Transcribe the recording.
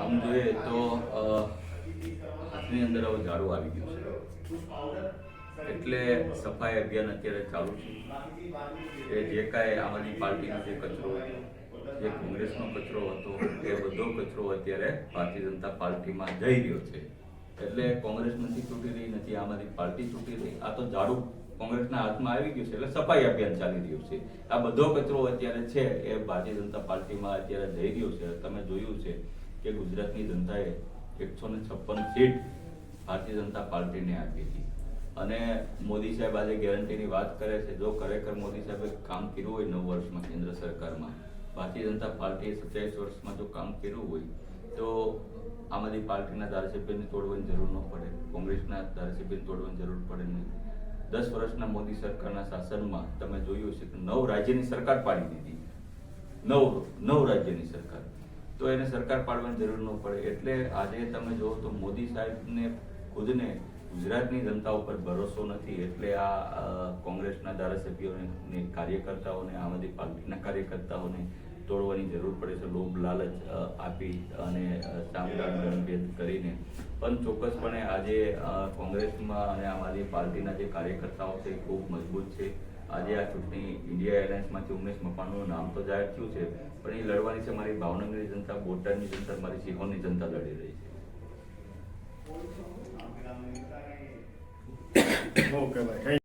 આમ જોઈએ તો હાથની અંદર હવે ઝાડુ આવી ગયું છે. એટલે સફાઈ અભિયાન અત્યારે ચાલુ છે. કે જે કાંઈ આમ આદમી પાર્ટીનો જે કચરો, જે કોંગ્રેસનો કચરો હતો, એ બધો કચરો અત્યારે ભારતીય જનતા પાર્ટીમાં જઈ રહ્યો છે. એટલે કોંગ્રેસ નથી તૂટી રહી, નથી આમ આદમી પાર્ટી તૂટી રહી. આ તો ઝાડુ કોંગ્રેસના હાથમાં આવી ગયું છે, એટલે સફાઈ અભિયાન ચાલી રહ્યું છે. આ બધો કચરો અત્યારે છે એ ભારતીય જનતા પાર્ટીમાં અત્યારે જઈ રહ્યો છે. તમે જોયું છે કે ગુજરાતની જનતાએ એકસો ને છપ્પન સીટ ભારતીય જનતા પાર્ટીને આપી હતી. અને મોદી સાહેબ આજે ગેરંટીની વાત કરે છે. જો ખરેખર મોદી સાહેબે કામ કર્યું હોય નવ વર્ષમાં કેન્દ્ર સરકારમાં, ભારતીય જનતા પાર્ટીએ સત્યાવીસ વર્ષમાં જો કામ કર્યું હોય, તો આમ આદમી પાર્ટીના ધારાસભ્યને તોડવાની જરૂર ન પડે. કોંગ્રેસના ધારાસભ્યને તોડવાની જરૂર પડે નહીં. દસ વર્ષના મોદી સરકારના શાસનમાં તમે જોયું છે કે નવ રાજ્યની સરકાર પાડી દીધી. નવ નવ રાજ્યની સરકાર. તો એને સરકાર પાડવાની જરૂર ન પડે. એટલે આજે તમે જુઓ તો મોદી સાહેબને ખુદને ગુજરાતની જનતા ઉપર ભરોસો નથી. એટલે આ કોંગ્રેસના ધારાસભ્યોને, કાર્યકર્તાઓને, આમ આદમી પાર્ટીના કાર્યકર્તાઓને તોડવાની જરૂર પડે છે લોભ લાલચ આપી અને અ, કરીને. પણ ચોક્કસપણે આજે કોંગ્રેસમાં અને આમ આદમી પાર્ટીના જે કાર્યકર્તાઓ છે એ ખૂબ મજબૂત છે. આજે આ ચૂંટણી ઇન્ડિયા એરલાઇન્સમાંથી ઉમેશ મકવાણાનું નામ તો જાહેર થયું છે પણ એ લડવાની છે મારી ભાવનગરની જનતા બોટાદની જનતા મારી સિહોરની જનતા લડી રહી છે. ઓકે ભાઈ.